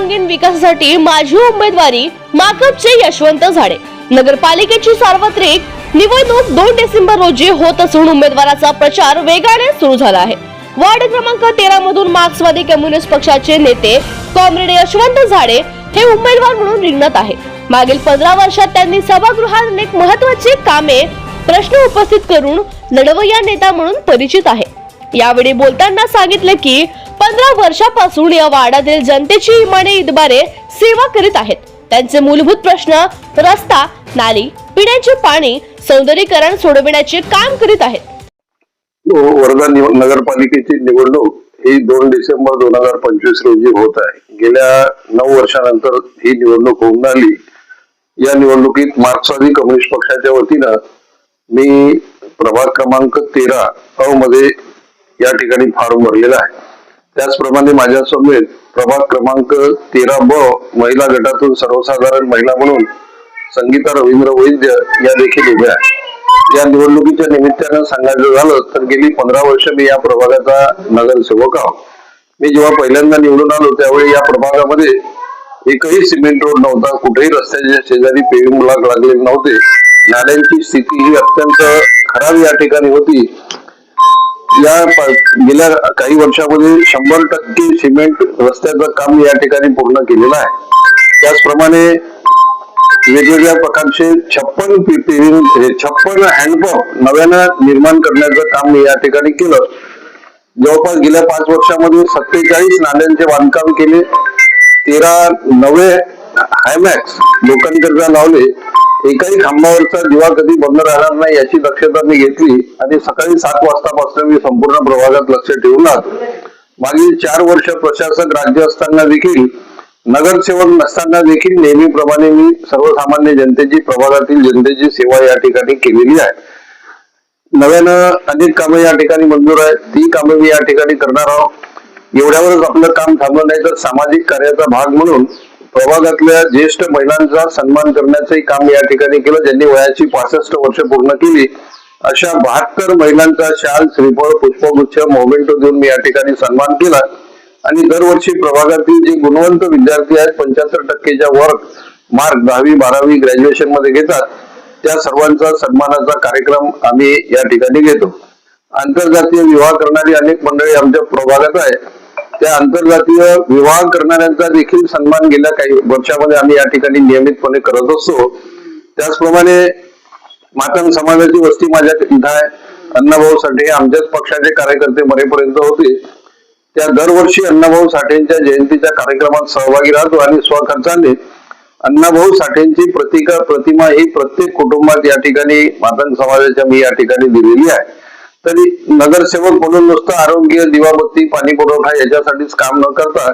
सर्वांगीण विकासासाठी माझी उमेदवारी माकपचे यशवंत झाडे. नगरपालिकेची सार्वत्रिक निवडणूक दोन डिसेंबर रोजी होत असून उमेदवाराचा प्रचार वेगाने सुरू झाला आहे. वार्ड क्रमांक तेरा मधून मार्क्सवादी कम्युनिस्ट पक्षाचे नेते कॉम्रेड यशवंत झाडे हे उमेदवार म्हणून रिंगणात आहे. मागील पंधरा वर्षात त्यांनी सभागृहात अनेक महत्वाची कामे प्रश्न उपस्थित करून लढवय्या नेता म्हणून परिचित आहे. यावेळी बोलताना सांगितले की पंधरा वर्षापासून या वार्डातील जनतेची इमाने इतबारे सेवा करीत आहेत. त्यांचे मूलभूत प्रश्न रस्ता नाली पिण्याचे पाणी सौंदर्यीकरण सोडविण्याचे काम करीत आहेत. हो, वर्धा नगरपालिकेची निवडणूक ही दोन डिसेंबर दोन हजार पंचवीस रोजी होत आहे. गेल्या नऊ वर्षानंतर ही निवडणूक होऊन आली या निवडणुकीत मार्क्सवादी कम्युनिस्ट पक्षाच्या वतीनं मी प्रभाग क्रमांक तेरा अ मध्ये या ठिकाणी फॉर्म भरलेला आहे. त्याचप्रमाणे माझ्या समवेत प्रभाग क्रमांक तेरा ब महिला गटातून सर्वसाधारण महिला म्हणून संगीता रवींद्र वैद्य या देखील उभ्या या निवडणुकीच्या निमित्तानं सांगायचं झालं तर गेली पंधरा वर्ष मी या प्रभागाचा नगरसेवक आहोत मी जेव्हा पहिल्यांदा निवडून आलो त्यावेळी या प्रभागामध्ये एकही सिमेंट रोड नव्हता कुठेही रस्त्याच्या शेजारी पेविंग ब्लॉक लागलेले नव्हते. नाल्यांची स्थिती ही अत्यंत खराब या ठिकाणी होती. या गेल्या काही वर्षामध्ये शंभर टक्के सिमेंट रस्त्याचं काम या ठिकाणी पूर्ण केलेलं आहे. त्याचप्रमाणे वेगवेगळ्या प्रकारचे छप्पन छप्पन हँडपंप नव्यानं निर्माण करण्याचं काम या ठिकाणी केलं. जवळपास गेल्या पाच वर्षामध्ये सत्तेचाळीस नाल्यांचे बांधकाम केले तेरा नवे हायमॅक्स लोकांकरता लावले एकाही खांबावरचा दिवा कधी बंद राहणार नाही याची दक्षता मी घेतली आणि सकाळी सात वाजतापासून मी संपूर्ण प्रभागात लक्ष ठेवून मागील चार वर्ष प्रशासक राज्य असताना देखील नगरसेवक नसताना देखील नेहमीप्रमाणे मी सर्वसामान्य जनतेची प्रभागातील जनतेची सेवा या ठिकाणी केलेली आहे. नव्यानं अनेक कामे या ठिकाणी मंजूर आहेत. ती कामे मी या ठिकाणी करणार आहोत. एवढ्यावरच आपलं काम थांबलं नाही तर सामाजिक कार्याचा भाग म्हणून प्रभागातल्या ज्येष्ठ महिलांचा सन्मान करण्याचंही काम या ठिकाणी केलं ज्यांनी वयाची पासष्ट वर्ष पूर्ण केली अशा बहात्तर महिलांचा शाल श्रीफळ पुष्पगुच्छ मोमेंटो देऊन मी या ठिकाणी सन्मान केला. आणि दरवर्षी प्रभागातील जे गुणवंत विद्यार्थी आहेत पंच्याहत्तर टक्केच्या वर मार्क दहावी बारावी ग्रॅज्युएशनमध्ये घेतात त्या सर्वांचा सन्मानाचा कार्यक्रम आम्ही या ठिकाणी घेतो. आंतरजातीय विवाह करणारी अनेक मंडळी आमच्या प्रभागात आहे त्या आंतरजातीय विवाह करणाऱ्यांचा देखील सन्मान गेल्या काही वर्षामध्ये आम्ही या ठिकाणी नियमितपणे करत असतो. त्याचप्रमाणे मातंग समाजाची वस्ती माझ्या इथं आहे. अण्णाभाऊ साठे हे आमच्याच पक्षाचे कार्यकर्ते मरेपर्यंत होते. त्या दरवर्षी अण्णाभाऊ साठेंच्या जयंतीच्या कार्यक्रमात सहभागी राहतो आणि स्वखर्चाने अण्णाभाऊ साठेंची प्रतिका प्रतिमा ही प्रत्येक कुटुंबात या ठिकाणी मातंग समाजाच्या मी या ठिकाणी दिलेली आहे. तरी नगरसेवक म्हणून नुसतं आरोग्य दिवाबत्ती पाणी पुरवठा याच्यासाठीच काम न करता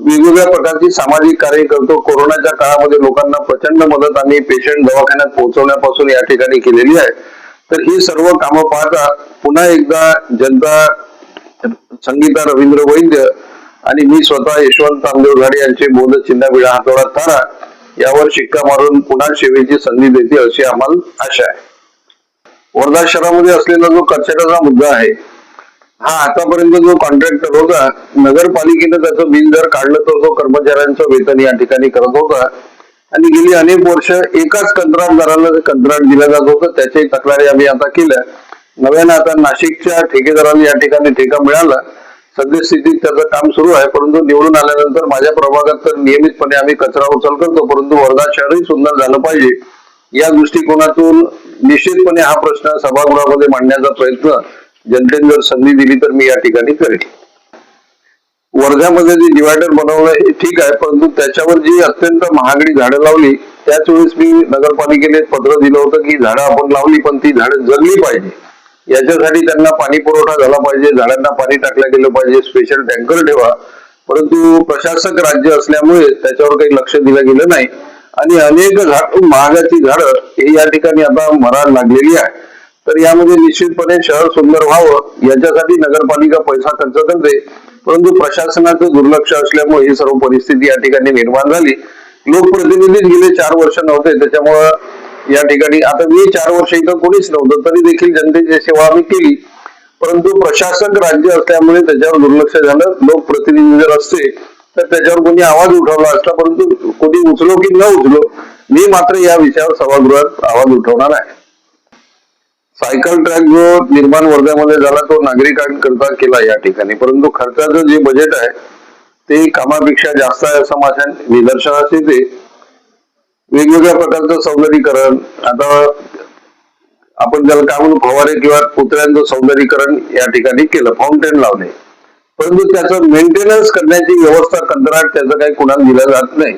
वेगवेगळ्या प्रकारची सामाजिक कार्य करतो. कोरोनाच्या काळामध्ये लोकांना प्रचंड मदत आम्ही पेशंट दवाखान्यात पोहोचवण्यापासून या ठिकाणी केलेली आहे. तर ही सर्व कामं पाहता पुन्हा एकदा जनता संगीता रवींद्र वैद्य आणि मी स्वतः यशवंत तांदेव झाडे यांचे बोध चिन्ह विळा हातोडा तारा यावर शिक्का मारून पुन्हा सेवेची संधी देते अशी आम्हाला आशा आहे. वर्धा शहरामध्ये असलेला जो कचऱ्याचा मुद्दा आहे हा आतापर्यंत जो कॉन्ट्रॅक्टर होता नगरपालिकेनं त्याचं बिल जर काढलं तर तो कर्मचाऱ्यांचं वेतन या ठिकाणी करत होता. आणि गेली अनेक वर्ष एकाच कंत्राटदाराला कंत्राट दिलं जात होतं त्याच्याही तक्रारी आम्ही आता केल्या. नव्यानं आता नाशिकच्या ठेकेदाराला या ठिकाणी ठेका मिळाला. सद्यस्थितीत त्याचं काम सुरू आहे परंतु निवडून आल्यानंतर माझ्या प्रभागात तर नियमितपणे आम्ही कचरा उचल करतो परंतु वर्धा शहरही सुंदर झालं पाहिजे. या दृष्टिकोनातून निश्चितपणे हा प्रश्न सभागृहामध्ये मांडण्याचा प्रयत्न जनतेने जर संधी दिली तर मी या ठिकाणी करेन. वर्ध्यामध्ये जे डिवायडर बनवलं हे ठीक आहे परंतु त्याच्यावर जी अत्यंत महागडी झाडं लावली त्याच वेळेस मी नगरपालिकेने पत्र दिलं होतं की झाडं आपण लावली पण ती झाडं जगली पाहिजे. याच्यासाठी त्यांना पाणी पुरवठा झाला पाहिजे झाडांना पाणी टाकलं गेलं पाहिजे स्पेशल टँकर ठेवा. परंतु प्रशासक राज्य असल्यामुळे त्याच्यावर काही लक्ष दिलं गेलं नाही. आणि अनेक झाड महागाची झाडं हे या ठिकाणी आता मरायला लागलेली आहे. तर यामध्ये निश्चितपणे शहर सुंदर व्हावं याच्यासाठी नगरपालिका पैसा खर्च करते. परंतु प्रशासनाचं दुर्लक्ष असल्यामुळे ही सर्व परिस्थिती या ठिकाणी निर्माण झाली. लोकप्रतिनिधीच गेले चार वर्ष नव्हते त्याच्यामुळं या ठिकाणी आता मी चार वर्ष इथं कोणीच नव्हतं तरी देखील जनतेची सेवा आम्ही केली. परंतु प्रशासक राज्य असल्यामुळे त्याच्यावर दुर्लक्ष झालं लोकप्रतिनिधी जर असते तर त्याच्यावर कोणी आवाज उठवला असता परंतु कोणी उचलो की न उचलो मी मात्र या विषयावर सभागृहात आवाज उठवणार आहे. सायकल ट्रॅक जो निर्माण वर्ध्यामध्ये झाला तो नागरिकांकरता केला या ठिकाणी. परंतु खर्चाचं जे बजेट आहे ते कामापेक्षा जास्त आहे असं माझ्या निदर्शनास येते. वेगवेगळ्या प्रकारचं सौंदर्यीकरण आता आपण ज्याला काय म्हणू फवारे किंवा पुतळ्यांचं सौंदर्यीकरण या ठिकाणी केलं फाउंटेन लावणे परंतु त्याचं मेंटेनन्स करण्याची व्यवस्था कंत्राट त्याचं काही कुणाला दिलं जात नाही.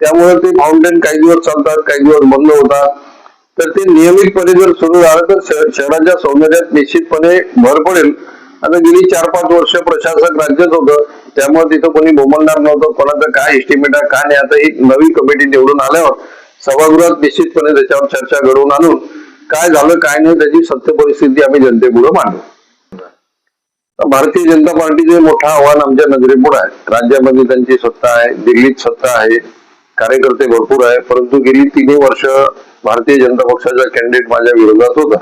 त्यामुळे ते फाउंटेन काही दिवस चालतात काही दिवस बंद होतात. तर ते नियमितपणे जर सुरू झालं तर शहराच्या सौंदर्यात निश्चितपणे भर पडेल. आता गेली चार पाच वर्ष प्रशासक राज्यच होतं त्यामुळे तिथं कोणी बोमलणार नव्हतं कोणाचं काय एस्टिमेट आहे काय नाही आता एक नवी कमिटी निवडून आल्यावर सभागृहात निश्चितपणे त्याच्यावर चर्चा घडवून आणून काय झालं काय नाही त्याची सत्य परिस्थिती आम्ही जनतेपुढे मांडू. भारतीय जनता पार्टीचे मोठं आव्हान आमच्या नजरेपुढे आहे. राज्यामध्ये त्यांची सत्ता आहे दिल्लीत सत्ता आहे कार्यकर्ते भरपूर आहे परंतु गेली तिन्ही वर्ष भारतीय जनता पक्षाचा कॅन्डिडेट माझ्या विरोधात होता.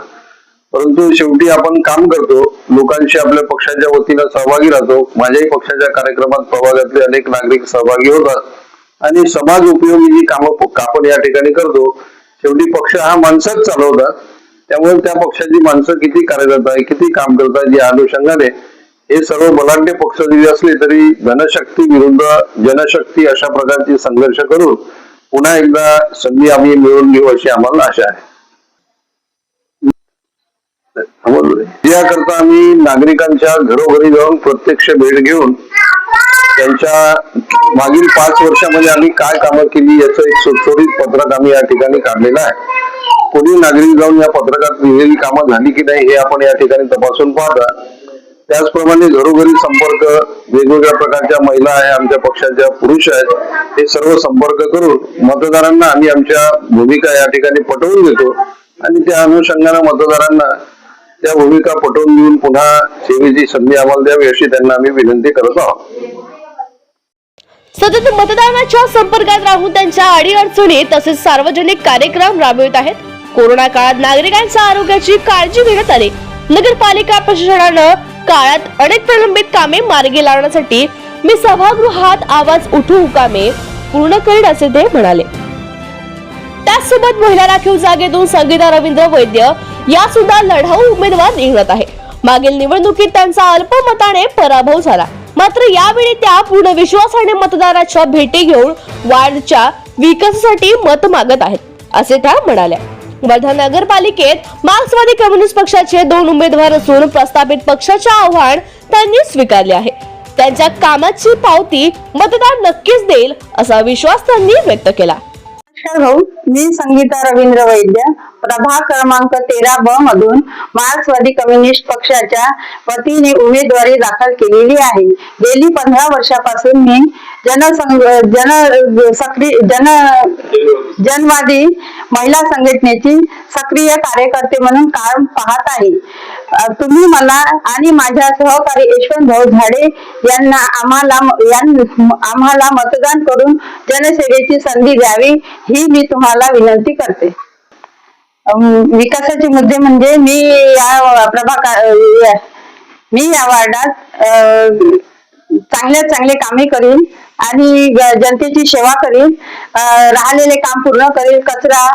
परंतु शेवटी आपण काम करतो लोकांशी आपल्या पक्षाच्या वतीनं सहभागी राहतो माझ्याही पक्षाच्या कार्यक्रमात प्रभागातले अनेक नागरिक सहभागी होतात आणि समाज उपयोगी जी कामं आपण या ठिकाणी करतो शेवटी पक्ष हा माणसाच चालवतात. त्यामुळे त्या पक्षाची माणसं किती कार्यरत आहे किती काम करतात या अनुषंगाने हे सर्व बलाढ्य पक्ष जरी असले तरी धनशक्ती विरुद्ध जनशक्ती अशा प्रकारची संघर्ष करून पुन्हा एकदा संधी आम्ही मिळवून घेऊ अशी आम्हाला आशा आहे. याकरता आम्ही नागरिकांच्या घरोघरी जाऊन प्रत्यक्ष भेट घेऊन त्यांच्या मागील पाच वर्षामध्ये आम्ही काय कामं केली याचं एक सुटसुटीत पत्रक आम्ही या ठिकाणी काढलेलं आहे. कोणी नागरिक जाऊन या पत्रकात लिहिलेली कामं झाली की नाही हे आपण या ठिकाणी तपासून पाहता. त्याचप्रमाणे घरोघरी संपर्क वेगवेगळ्या प्रकारच्या महिला आहे आमच्या पक्षाच्या पुरुष आहेत हे सर्व संपर्क करून मतदारांना आम्ही आमच्या भूमिका या ठिकाणी पटवून देतो आणि त्या अनुषंगाने मतदारांना त्या भूमिका पटवून देऊन पुन्हा सेवेची संधी आम्हाला द्यावी अशी त्यांना आम्ही विनंती करत आहोत. सतत मतदानाच्या संपर्कात राहून त्यांच्या अडीअडचणी तसेच सार्वजनिक कार्यक्रम राबवित आहेत. कोरोना काळात नागरिकांच्या आरोग्याची काळजी घेण्यात आली. नगरपालिका प्रशासनानं काळात अनेक प्रलंबित कामे मार्गी लावण्यासाठी मी सभागृहात आवाज उठू कामे पूर्ण करीन असे ते म्हणाले. त्याचसोबत महिला राखीव जागेतून संगीता रवींद्र वैद्य या सुद्धा लढाऊ उमेदवार निवडत आहे मागील निवडणुकीत त्यांचा अल्पमताने पराभव झाला. मात्र यावेळी त्या पूर्ण विश्वासाने मतदाराच्या भेटी घेऊन वार्डच्या विकासासाठी मत मागत आहेत असे त्या म्हणाल्या. वर्धा नगरपालिकेत मार्क्सवादी कम्युनिस्ट पक्षाचे दोन उमेदवार असून प्रस्थापित पक्षाचे आव्हान त्यांनी स्वीकारले आहे. त्यांच्या कामाची पावती मतदार नक्कीच देईल असा विश्वास त्यांनी व्यक्त केला. नमस्कार भाऊ मी संगीता रवींद्र वैद्य प्रभाग क्रमांक तेरा ब मधून मार्क्सवादी कम्युनिस्ट पक्षाच्या वतीने उमेदवारी दाखल केलेली आहे. गेली पंधरा वर्षापासून मी जनसंघ जन सक्रिय जन जनवादी महिला संघटनेची सक्रिय कार्यकर्ते म्हणून काम पाहत आहे. तुम्ही मला आणि माझ्या सहकारी यशवंत भाऊ झाडे यांना आम्हाला यां- आम्हाला मतदान करून जनसेवेची संधी द्यावी ही मी तुम्हाला विनंती करते. विकासाचे मुद्दे म्हणजे मी या प्रभा मी या वार्डात चांगल्या चांगले कामे करीन आणि जनतेची सेवा करीन राहिलेले काम पूर्ण करीन कचरा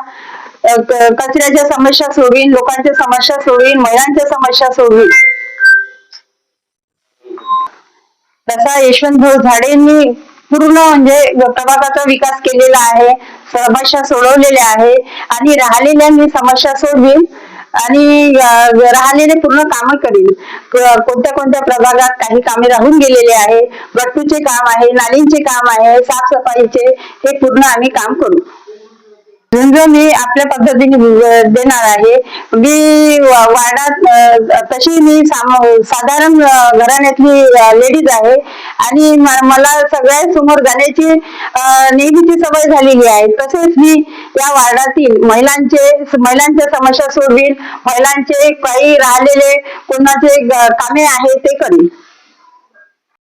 कचऱ्याच्या समस्या सोडवीन लोकांच्या समस्या सोडवीन महिलांच्या समस्या सोडवीन. तसा यशवंतभाऊ झाडेंनी पूर्ण म्हणजे प्रभागाचा विकास केलेला आहे समस्या सोडवलेल्या आहे आणि राहिलेल्या मी समस्या सोडवीन आणि राहिलेले पूर्ण कामं करीन. कोणत्या कोणत्या प्रभागात काही कामे राहून गेलेले आहे गट्टूचे काम आहे नालींचे काम आहे साफसफाईचे हे पूर्ण आम्ही काम करू. झुंज मी आपल्या पद्धतीने देणार आहे मी वार्डात तशी मी साधारण घराण्यातली लेडीज आहे. आणि मला सगळ्या समोर जाण्याची नेहमीची सवय झालेली आहे. तसेच मी या वार्डातील महिलांचे महिलांच्या समस्या सोडवीन महिलांचे काही राहिलेले कोणाचे कामे आहे ते करीन.